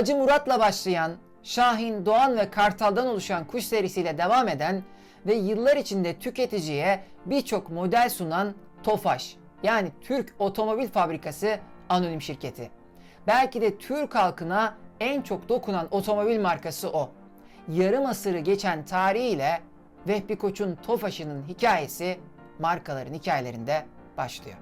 Hacı Murat'la başlayan, Şahin, Doğan ve Kartal'dan oluşan kuş serisiyle devam eden ve yıllar içinde tüketiciye birçok model sunan Tofaş yani Türk Otomobil Fabrikası anonim şirketi. Belki de Türk halkına en çok dokunan otomobil markası o. Yarım asırı geçen tarihiyle Vehbi Koç'un Tofaş'ının hikayesi markaların hikayelerinde başlıyor.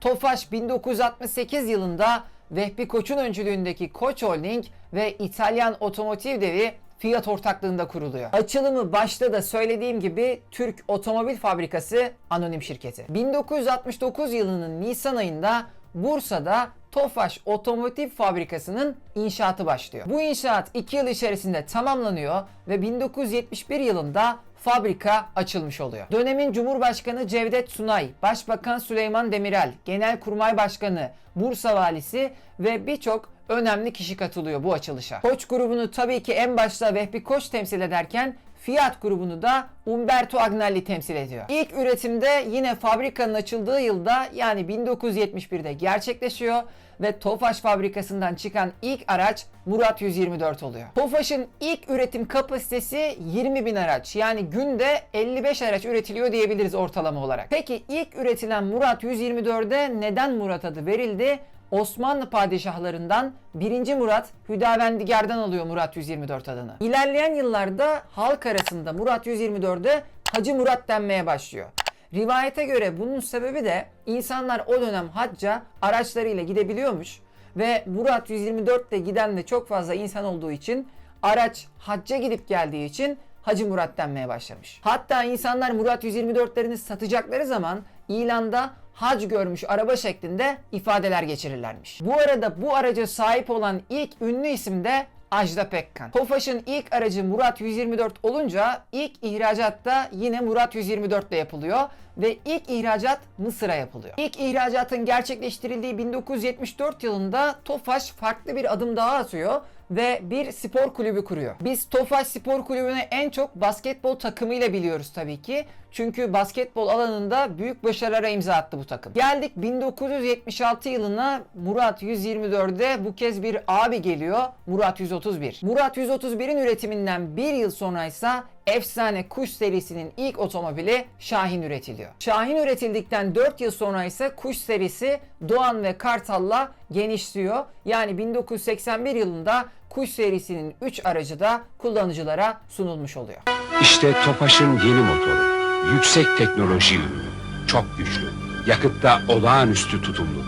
Tofaş 1968 yılında Vehbi Koç'un öncülüğündeki Koç Holding ve İtalyan otomotiv devi Fiat ortaklığında kuruluyor. Açılımı başta da söylediğim gibi Türk Otomobil Fabrikası anonim şirketi. 1969 yılının Nisan ayında Bursa'da Tofaş Otomotiv Fabrikası'nın inşaatı başlıyor. Bu inşaat 2 yıl içerisinde tamamlanıyor ve 1971 yılında fabrika açılmış oluyor. Dönemin Cumhurbaşkanı Cevdet Sunay, Başbakan Süleyman Demirel, Genelkurmay Başkanı, Bursa Valisi ve birçok önemli kişi katılıyor bu açılışa. Koç grubunu tabii ki en başta Vehbi Koç temsil ederken Fiat grubunu da Umberto Agnelli temsil ediyor. İlk üretimde yine fabrikanın açıldığı yılda yani 1971'de gerçekleşiyor ve Tofaş fabrikasından çıkan ilk araç Murat 124 oluyor. Tofaş'ın ilk üretim kapasitesi 20 bin araç yani günde 55 araç üretiliyor diyebiliriz ortalama olarak. Peki ilk üretilen Murat 124'e neden Murat adı verildi? Osmanlı padişahlarından 1. Murat Hüdavendigar'dan alıyor Murat 124 adını. İlerleyen yıllarda halk arasında Murat 124'e Hacı Murat denmeye başlıyor. Rivayete göre bunun sebebi de insanlar o dönem hacca araçlarıyla gidebiliyormuş ve Murat 124 ile giden de çok fazla insan olduğu için araç hacca gidip geldiği için Hacı Murat denmeye başlamış. Hatta insanlar Murat 124'lerini satacakları zaman ilanda hac görmüş araba şeklinde ifadeler geçirirlermiş. Bu arada bu araca sahip olan ilk ünlü isim de Ajda Pekkan. Tofaş'ın ilk aracı Murat 124 olunca ilk ihracat da yine Murat 124 ile yapılıyor ve ilk ihracat Mısır'a yapılıyor. İlk ihracatın gerçekleştirildiği 1974 yılında Tofaş farklı bir adım daha atıyor ve bir spor kulübü kuruyor. Biz Tofaş Spor Kulübü'nü en çok basketbol takımıyla biliyoruz tabii ki. Çünkü basketbol alanında büyük başarılara imza attı bu takım. Geldik 1976 yılına Murat 124'de bu kez bir abi geliyor. Murat 131. Murat 131'in üretiminden bir yıl sonra ise efsane kuş serisinin ilk otomobili Şahin üretiliyor. Şahin üretildikten 4 yıl sonra ise kuş serisi Doğan ve Kartal'la genişliyor. Yani 1981 yılında kuş serisinin 3 aracı da kullanıcılara sunulmuş oluyor. İşte Topaş'ın yeni motoru. Yüksek teknoloji ürünü. Çok güçlü. Yakıtta olağanüstü tutumlu.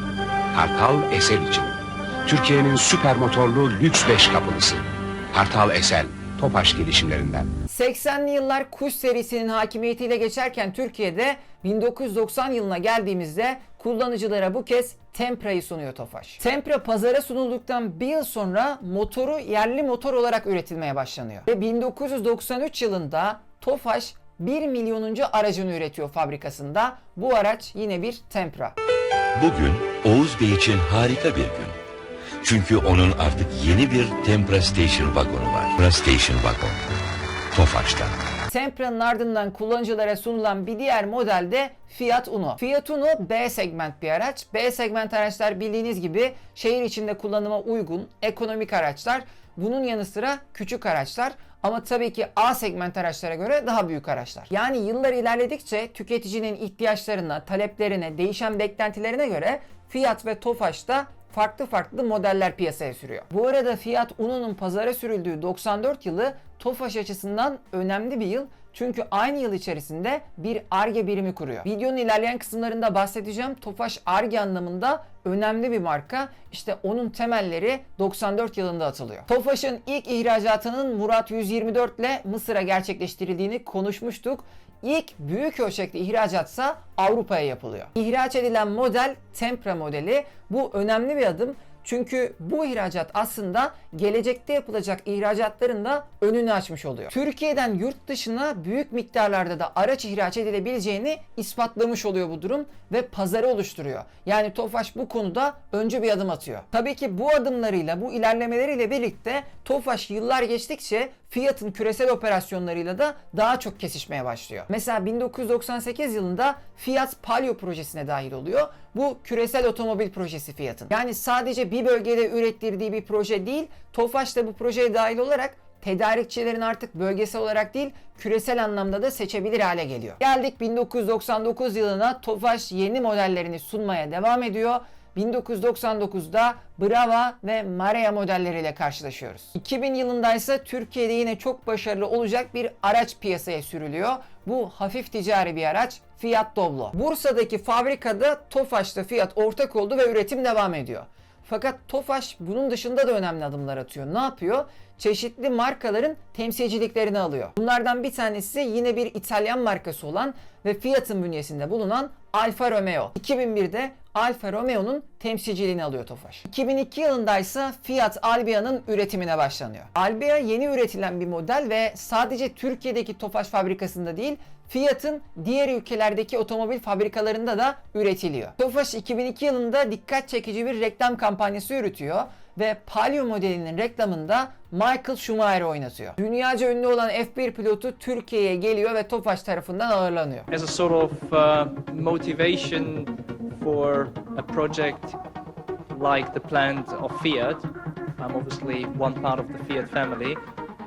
Kartal Esel için. Türkiye'nin süper motorlu lüks 5 kapılısı. Kartal Esel. Topaş gelişimlerinden. 80'li yıllar kuş serisinin hakimiyetiyle geçerken Türkiye'de 1990 yılına geldiğimizde kullanıcılara bu kez Tempra'yı sunuyor Tofaş. Tempra pazara sunulduktan bir yıl sonra motoru yerli motor olarak üretilmeye başlanıyor. Ve 1993 yılında Tofaş 1 milyonuncu aracını üretiyor fabrikasında. Bu araç yine bir Tempra. Bugün Oğuz Bey için harika bir gün. Çünkü onun artık yeni bir Tempra Station vagonu var. Tempra Station Wagon. Tofaş'tan. Tempra'nın ardından kullanıcılara sunulan bir diğer model de Fiat Uno. Fiat Uno B segment bir araç. B segment araçlar bildiğiniz gibi şehir içinde kullanıma uygun ekonomik araçlar. Bunun yanı sıra küçük araçlar ama tabii ki A segment araçlara göre daha büyük araçlar. Yani yıllar ilerledikçe tüketicinin ihtiyaçlarına, taleplerine, değişen beklentilerine göre Fiat ve Tofaş da farklı farklı modeller piyasaya sürüyor. Bu arada Fiat Uno'nun pazara sürüldüğü 94 yılı Tofaş açısından önemli bir yıl. Çünkü aynı yıl içerisinde bir ARGE birimi kuruyor. Videonun ilerleyen kısımlarında bahsedeceğim. Tofaş ARGE anlamında önemli bir marka. İşte onun temelleri 94 yılında atılıyor. Tofaş'ın ilk ihracatının Murat 124 ile Mısır'a gerçekleştirildiğini konuşmuştuk. İlk büyük ölçekli ihracatsa Avrupa'ya yapılıyor. İhraç edilen model Tempra modeli. Bu önemli bir adım. Çünkü bu ihracat aslında gelecekte yapılacak ihracatların da önünü açmış oluyor. Türkiye'den yurt dışına büyük miktarlarda da araç ihraç edilebileceğini ispatlamış oluyor bu durum ve pazarı oluşturuyor. Yani Tofaş bu konuda öncü bir adım atıyor. Tabii ki bu adımlarıyla, bu ilerlemeleriyle birlikte Tofaş yıllar geçtikçe Fiat'ın küresel operasyonlarıyla da daha çok kesişmeye başlıyor. Mesela 1998 yılında Fiat Palio projesine dahil oluyor. Bu küresel otomobil projesi Fiat'ın. Yani sadece bir bölgede ürettirdiği bir proje değil, Tofaş da bu projeye dahil olarak tedarikçilerin artık bölgesel olarak değil küresel anlamda da seçebilir hale geliyor. Geldik 1999 yılına Tofaş yeni modellerini sunmaya devam ediyor. 1999'da Brava ve Marea modelleriyle karşılaşıyoruz. 2000 yılında ise Türkiye'de yine çok başarılı olacak bir araç piyasaya sürülüyor. Bu hafif ticari bir araç Fiat Doblo. Bursa'daki fabrikada Tofaş'ta Fiat ortak oldu ve üretim devam ediyor. Fakat Tofaş bunun dışında da önemli adımlar atıyor. Ne yapıyor? Çeşitli markaların temsilciliklerini alıyor. Bunlardan bir tanesi yine bir İtalyan markası olan ve Fiat'ın bünyesinde bulunan Alfa Romeo. 2001'de Alfa Romeo'nun temsilciliğini alıyor Tofaş. 2002 yılında ise Fiat Albia'nın üretimine başlanıyor. Albia yeni üretilen bir model ve sadece Türkiye'deki Tofaş fabrikasında değil Fiat'ın diğer ülkelerdeki otomobil fabrikalarında da üretiliyor. Tofaş 2002 yılında dikkat çekici bir reklam kampanyası yürütüyor ve Palio modelinin reklamında Michael Schumacher oynatıyor. Dünyaca ünlü olan F1 pilotu Türkiye'ye geliyor ve Tofaş tarafından ağırlanıyor. as a sort of uh, motivation for a project like the plant of Fiat. I'm obviously one part of the Fiat family.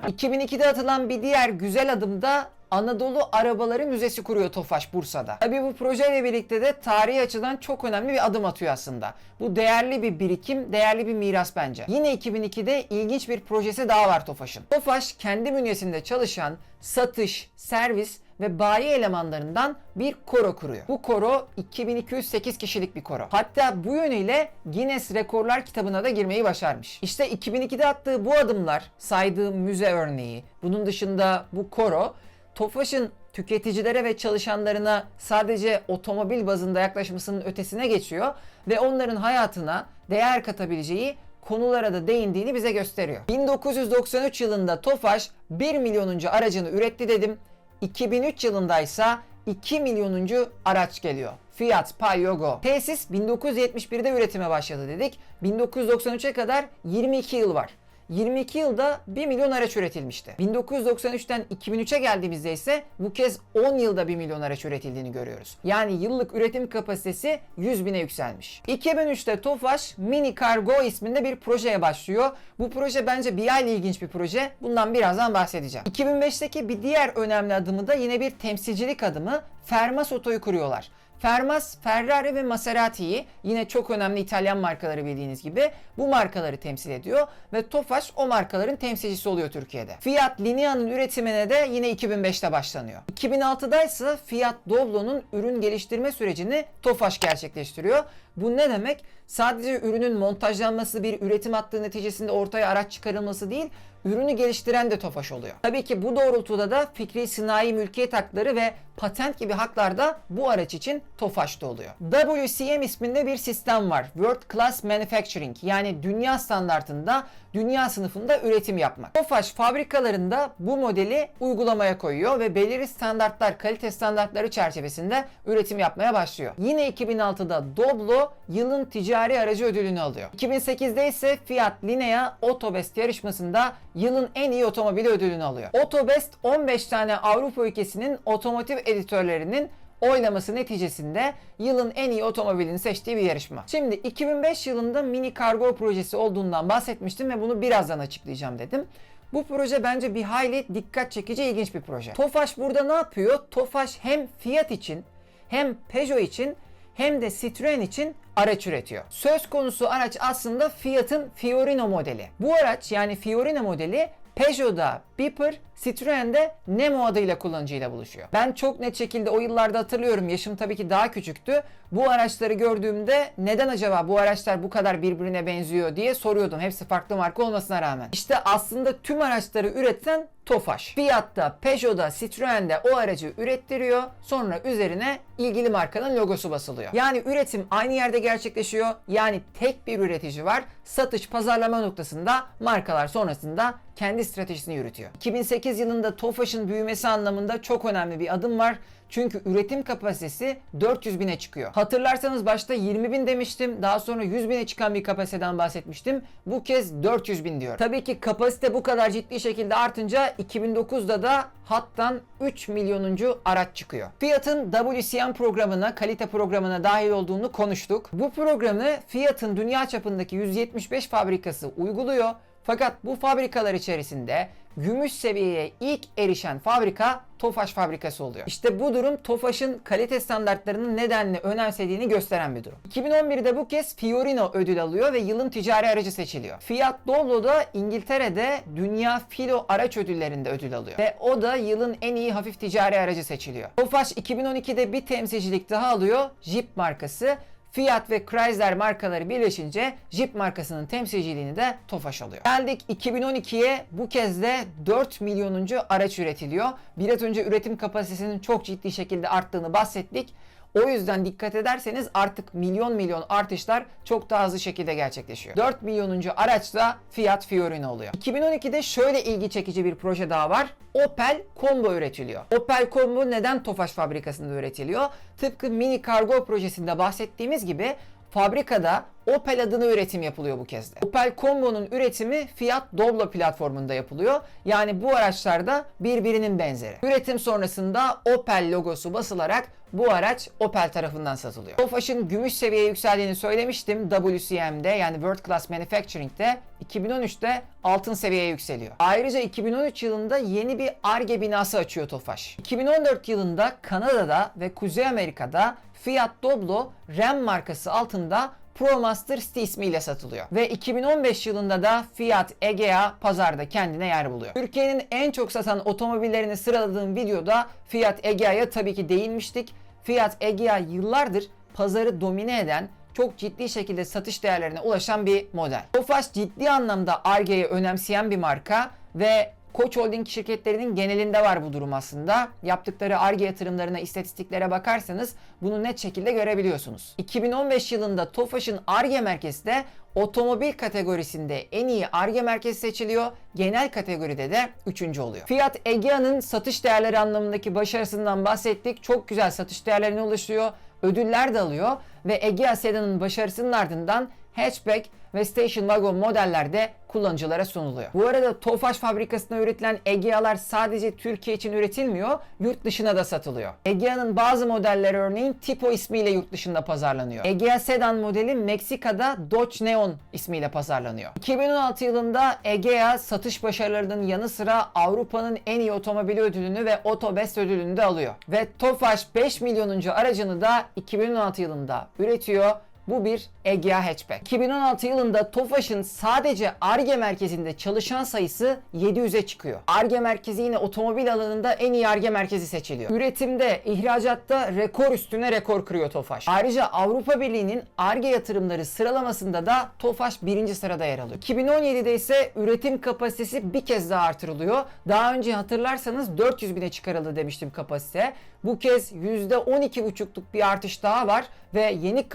2002'de atılan bir diğer güzel adım da Anadolu Arabaları Müzesi kuruyor Tofaş Bursa'da. Tabi bu projeyle birlikte de tarihi açıdan çok önemli bir adım atıyor aslında. Bu değerli bir birikim, değerli bir miras bence. Yine 2002'de ilginç bir projesi daha var Tofaş'ın. Tofaş kendi bünyesinde çalışan satış, servis ve bayi elemanlarından bir koro kuruyor. Bu koro 2208 kişilik bir koro. Hatta bu yönüyle Guinness Rekorlar kitabına da girmeyi başarmış. İşte 2002'de attığı bu adımlar, saydığı müze örneği, bunun dışında bu koro Tofaş'ın tüketicilere ve çalışanlarına sadece otomobil bazında yaklaşmasının ötesine geçiyor ve onların hayatına değer katabileceği konulara da değindiğini bize gösteriyor. 1993 yılında Tofaş 1 milyonuncu aracını üretti dedim. 2003 yılında ise 2 milyonuncu araç geliyor. Fiat Palio Go. Tesis 1971'de üretime başladı dedik. 1993'e kadar 22 yıl var. 22 yılda 1 milyon araç üretilmişti. 1993'ten 2003'e geldiğimizde ise bu kez 10 yılda 1 milyon araç üretildiğini görüyoruz. Yani yıllık üretim kapasitesi 100 bine yükselmiş. 2003'te Tofaş Mini Cargo isminde bir projeye başlıyor. Bu proje bence bir aylı ilginç bir proje. Bundan birazdan bahsedeceğim. 2005'teki bir diğer önemli adımı da yine bir temsilcilik adımı Fermas Oto'yu kuruyorlar. Fermas, Ferrari ve Maserati'yi yine çok önemli İtalyan markaları bildiğiniz gibi bu markaları temsil ediyor ve Tofaş o markaların temsilcisi oluyor Türkiye'de. Fiat Linea'nın üretimine de yine 2005'te başlanıyor. 2006'da ise Fiat Doblo'nun ürün geliştirme sürecini Tofaş gerçekleştiriyor. Bu ne demek? Sadece ürünün montajlanması bir üretim hattı neticesinde ortaya araç çıkarılması değil, ürünü geliştiren de Tofaş oluyor. Tabii ki bu doğrultuda da fikri sinayi mülkiyet hakları ve patent gibi haklar da bu araç için Tofaş'ta oluyor. WCM isminde bir sistem var. World Class Manufacturing yani dünya standartında, dünya sınıfında üretim yapmak. Tofaş fabrikalarında bu modeli uygulamaya koyuyor ve belirli standartlar, kalite standartları çerçevesinde üretim yapmaya başlıyor. Yine 2006'da Doblo yılın ticari aracı ödülünü alıyor. 2008'de ise Fiat Linea Autobest yarışmasında yılın en iyi otomobili ödülünü alıyor. Autobest 15 tane Avrupa ülkesinin otomotiv editörlerinin oylaması neticesinde yılın en iyi otomobilini seçtiği bir yarışma. Şimdi 2005 yılında Mini Cargo projesi olduğundan bahsetmiştim ve bunu birazdan açıklayacağım dedim. Bu proje bence bir hayli dikkat çekici ilginç bir proje. Tofaş burada ne yapıyor? Tofaş hem Fiat için hem Peugeot için hem de Citroen için araç üretiyor. Söz konusu araç aslında Fiat'ın Fiorino modeli. Bu araç yani Fiorino modeli Peugeot'da Beeper, Citroen de Nemo adıyla kullanıcıyla buluşuyor. Ben çok net şekilde o yıllarda hatırlıyorum. Yaşım tabii ki daha küçüktü. Bu araçları gördüğümde neden acaba bu araçlar bu kadar birbirine benziyor diye soruyordum. Hepsi farklı marka olmasına rağmen. İşte aslında tüm araçları üreten Tofaş. Fiat'ta, Peugeot'da, Citroen'de o aracı ürettiriyor. Sonra üzerine ilgili markanın logosu basılıyor. Yani üretim aynı yerde gerçekleşiyor. Yani tek bir üretici var. Satış, pazarlama noktasında markalar sonrasında kendi stratejisini yürütüyor. 2008 yılında Tofaş'ın büyümesi anlamında çok önemli bir adım var. Çünkü üretim kapasitesi 400 bine çıkıyor. Hatırlarsanız başta 20 bin demiştim. Daha sonra 100 bine çıkan bir kapasiteden bahsetmiştim. Bu kez 400 bin diyor. Tabii ki kapasite bu kadar ciddi şekilde artınca 2009'da da hattan 3 milyonuncu araç çıkıyor. Fiat'ın WCM programına, kalite programına dahil olduğunu konuştuk. Bu programı Fiat'ın dünya çapındaki 175 fabrikası uyguluyor. Fakat bu fabrikalar içerisinde gümüş seviyeye ilk erişen fabrika Tofaş fabrikası oluyor. İşte bu durum Tofaş'ın kalite standartlarının nedenle önemsediğini gösteren bir durum. 2011'de bu kez Fiorino ödül alıyor ve yılın ticari aracı seçiliyor. Fiat Doblo da İngiltere'de Dünya Filo Araç Ödülleri'nde ödül alıyor. Ve o da yılın en iyi hafif ticari aracı seçiliyor. Tofaş 2012'de bir temsilcilik daha alıyor. Jeep markası. Fiat ve Chrysler markaları birleşince Jeep markasının temsilciliğini de Tofaş alıyor. Geldik 2012'ye bu kez de 4 milyonuncu araç üretiliyor. Biraz önce üretim kapasitesinin çok ciddi şekilde arttığını bahsettik. O yüzden dikkat ederseniz artık milyon milyon artışlar çok daha hızlı şekilde gerçekleşiyor. 4 milyonuncu araç da Fiat Fiorino oluyor. 2012'de şöyle ilgi çekici bir proje daha var. Opel Combo üretiliyor. Opel Combo neden Tofaş fabrikasında üretiliyor? Tıpkı Mini Cargo projesinde bahsettiğimiz gibi fabrikada Opel adına üretim yapılıyor bu kez de. Opel Combo'nun üretimi Fiat Doblo platformunda yapılıyor. Yani bu araçlarda birbirinin benzeri. Üretim sonrasında Opel logosu basılarak bu araç Opel tarafından satılıyor. Tofaş'ın gümüş seviyeye yükseldiğini söylemiştim WCM'de yani World Class Manufacturing'de 2013'te altın seviyeye yükseliyor. Ayrıca 2013 yılında yeni bir ARGE binası açıyor Tofaş. 2014 yılında Kanada'da ve Kuzey Amerika'da Fiat Doblo Ram markası altında ProMaster City ismiyle satılıyor. Ve 2015 yılında da Fiat Egea pazarda kendine yer buluyor. Türkiye'nin en çok satan otomobillerini sıraladığım videoda Fiat Egea'ya tabii ki değinmiştik. Fiat Egea yıllardır pazarı domine eden çok ciddi şekilde satış değerlerine ulaşan bir model. Tofaş ciddi anlamda Ar-Ge'yi önemseyen bir marka ve Koç Holding şirketlerinin genelinde var bu durum aslında. Yaptıkları ARGE yatırımlarına, istatistiklere bakarsanız bunu net şekilde görebiliyorsunuz. 2015 yılında Tofaş'ın ARGE merkezi de otomobil kategorisinde en iyi ARGE merkezi seçiliyor. Genel kategoride de 3. oluyor. Fiat Egea'nın satış değerleri anlamındaki başarısından bahsettik. Çok güzel satış değerlerine ulaşıyor. Ödüller de alıyor ve Egea Sedan'ın başarısının ardından hatchback ve station wagon modellerde kullanıcılara sunuluyor. Bu arada Tofaş fabrikasında üretilen Egea'lar sadece Türkiye için üretilmiyor, yurt dışına da satılıyor. Egea'nın bazı modelleri örneğin Tipo ismiyle yurt dışında pazarlanıyor. Egea Sedan modeli Meksika'da Dodge Neon ismiyle pazarlanıyor. 2016 yılında Egea satış başarılarının yanı sıra Avrupa'nın en iyi otomobili ödülünü ve Otobest ödülünü de alıyor. Ve Tofaş 5 milyonuncu aracını da 2016 yılında üretiyor. Bu bir Egea hatchback. 2016 yılında Tofaş'ın sadece ARGE merkezinde çalışan sayısı 700'e çıkıyor. ARGE merkezi yine otomobil alanında en iyi ARGE merkezi seçiliyor. Üretimde, ihracatta rekor üstüne rekor kırıyor Tofaş. Ayrıca Avrupa Birliği'nin ARGE yatırımları sıralamasında da Tofaş birinci sırada yer alıyor. 2017'de ise üretim kapasitesi bir kez daha artırılıyor. Daha önce hatırlarsanız 400 bine çıkarıldı demiştim kapasite. Bu kez %12,5'luk bir artış daha var ve yeni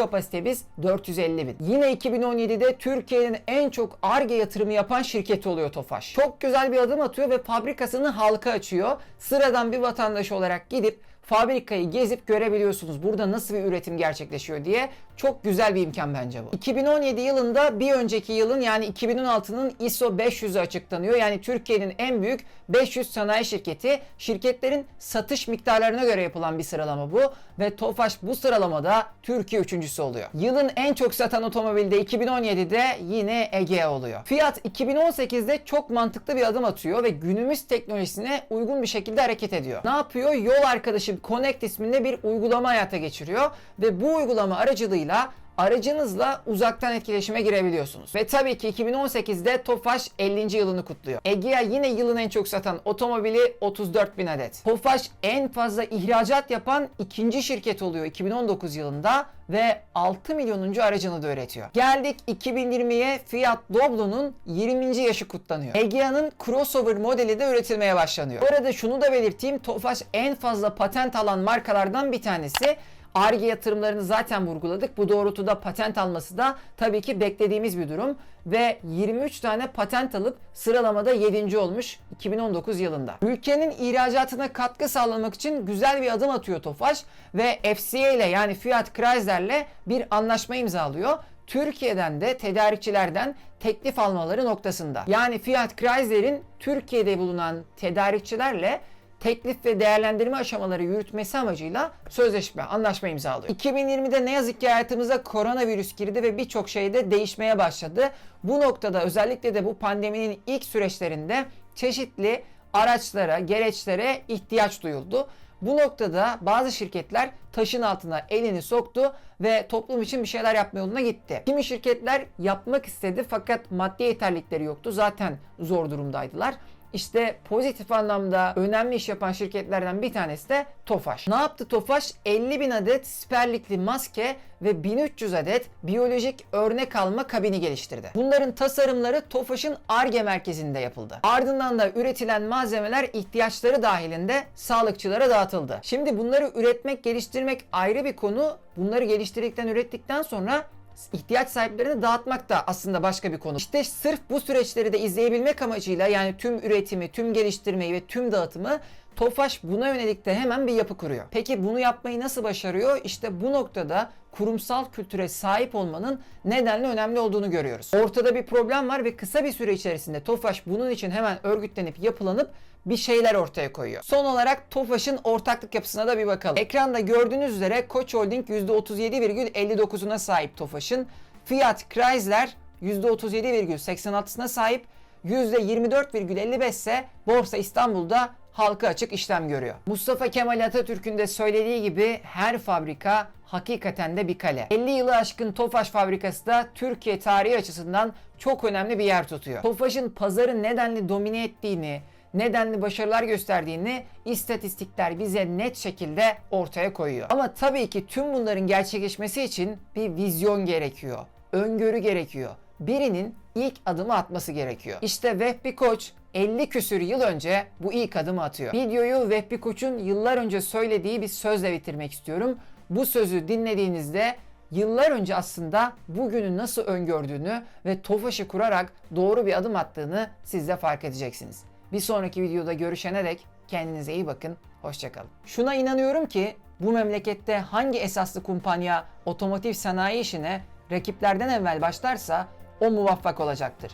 kapasitemiz 450 bin. Yine 2017'de Türkiye'nin en çok ARGE yatırımı yapan şirketi oluyor Tofaş. Çok güzel bir adım atıyor ve fabrikasını halka açıyor. Sıradan bir vatandaş olarak gidip fabrikayı gezip görebiliyorsunuz. Burada nasıl bir üretim gerçekleşiyor diye. Çok güzel bir imkan bence bu. 2017 yılında bir önceki yılın yani 2016'nın ISO 500'ü açıklanıyor. Yani Türkiye'nin en büyük 500 sanayi şirketi. Şirketlerin satış miktarlarına göre yapılan bir sıralama bu. Ve Tofaş bu sıralamada Türkiye üçüncüsü oluyor. Yılın en çok satan otomobilde 2017'de yine Egea oluyor. Fiat 2018'de çok mantıklı bir adım atıyor ve günümüz teknolojisine uygun bir şekilde hareket ediyor. Ne yapıyor? Yol arkadaşım Connect isminde bir uygulama hayata geçiriyor ve bu uygulama aracılığıyla aracınızla uzaktan etkileşime girebiliyorsunuz. Ve tabii ki 2018'de Tofaş 50. yılını kutluyor. Egea yine yılın en çok satan otomobili 34 bin adet. Tofaş en fazla ihracat yapan ikinci şirket oluyor 2019 yılında ve 6 milyonuncu aracını da üretiyor. Geldik 2020'ye Fiat Doblo'nun 20. yaşı kutlanıyor. Egea'nın crossover modeli de üretilmeye başlanıyor. Bu arada şunu da belirteyim. Tofaş en fazla patent alan markalardan bir tanesi. ARGE yatırımlarını zaten vurguladık. Bu doğrultuda patent alması da tabii ki beklediğimiz bir durum. Ve 23 tane patent alıp sıralamada 7. olmuş 2019 yılında. Ülkenin ihracatına katkı sağlamak için güzel bir adım atıyor Tofaş ve FCA ile yani Fiat Chrysler'le bir anlaşma imzalıyor. Türkiye'den de tedarikçilerden teklif almaları noktasında. Yani Fiat Chrysler'in Türkiye'de bulunan tedarikçilerle teklif ve değerlendirme aşamaları yürütmesi amacıyla sözleşme, anlaşma imzalıyor. 2020'de ne yazık ki hayatımıza koronavirüs girdi ve birçok şey de değişmeye başladı. Bu noktada özellikle de bu pandeminin ilk süreçlerinde çeşitli araçlara, gereçlere ihtiyaç duyuldu. Bu noktada bazı şirketler taşın altına elini soktu ve toplum için bir şeyler yapma yoluna gitti. Kimi şirketler yapmak istedi fakat maddi yeterlilikleri yoktu. Zaten zor durumdaydılar. İşte pozitif anlamda önemli iş yapan şirketlerden bir tanesi de Tofaş. Ne yaptı Tofaş? 50 bin adet siperlikli maske ve 1300 adet biyolojik örnek alma kabini geliştirdi. Bunların tasarımları Tofaş'ın ARGE merkezinde yapıldı. Ardından da üretilen malzemeler ihtiyaçları dahilinde sağlıkçılara dağıtıldı. Şimdi bunları üretmek, geliştirmek ayrı bir konu. Bunları geliştirdikten, ürettikten sonra ihtiyaç sahiplerine dağıtmak da aslında başka bir konu. İşte sırf bu süreçleri de izleyebilmek amacıyla yani tüm üretimi, tüm geliştirmeyi ve tüm dağıtımı Tofaş buna yönelik de hemen bir yapı kuruyor. Peki bunu yapmayı nasıl başarıyor? İşte bu noktada kurumsal kültüre sahip olmanın nedenle önemli olduğunu görüyoruz. Ortada bir problem var ve kısa bir süre içerisinde Tofaş bunun için hemen örgütlenip yapılanıp bir şeyler ortaya koyuyor. Son olarak Tofaş'ın ortaklık yapısına da bir bakalım. Ekranda gördüğünüz üzere Koç Holding %37,59'una sahip Tofaş'ın. Fiat Chrysler %37,86'sına sahip. %24,55 ise Borsa İstanbul'da halka açık işlem görüyor. Mustafa Kemal Atatürk'ün de söylediği gibi her fabrika hakikaten de bir kale. 50 yılı aşkın Tofaş fabrikası da Türkiye tarihi açısından çok önemli bir yer tutuyor. Tofaş'ın pazarı nedenli domine ettiğini, nedenli başarılar gösterdiğini istatistikler bize net şekilde ortaya koyuyor. Ama tabii ki tüm bunların gerçekleşmesi için bir vizyon gerekiyor. Öngörü gerekiyor. Birinin ilk adımı atması gerekiyor. İşte Vehbi Koç 50 küsür yıl önce bu ilk adımı atıyor. Videoyu Vehbi Koç'un yıllar önce söylediği bir sözle bitirmek istiyorum. Bu sözü dinlediğinizde yıllar önce aslında bugünü nasıl öngördüğünü ve Tofaş'ı kurarak doğru bir adım attığını siz de fark edeceksiniz. Bir sonraki videoda görüşene dek kendinize iyi bakın, hoşçakalın. Şuna inanıyorum ki bu memlekette hangi esaslı kumpanya otomotiv sanayi işine rakiplerden evvel başlarsa o muvaffak olacaktır.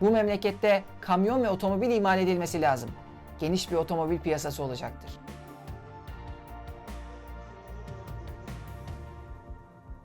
Bu memlekette kamyon ve otomobil imal edilmesi lazım. Geniş bir otomobil piyasası olacaktır.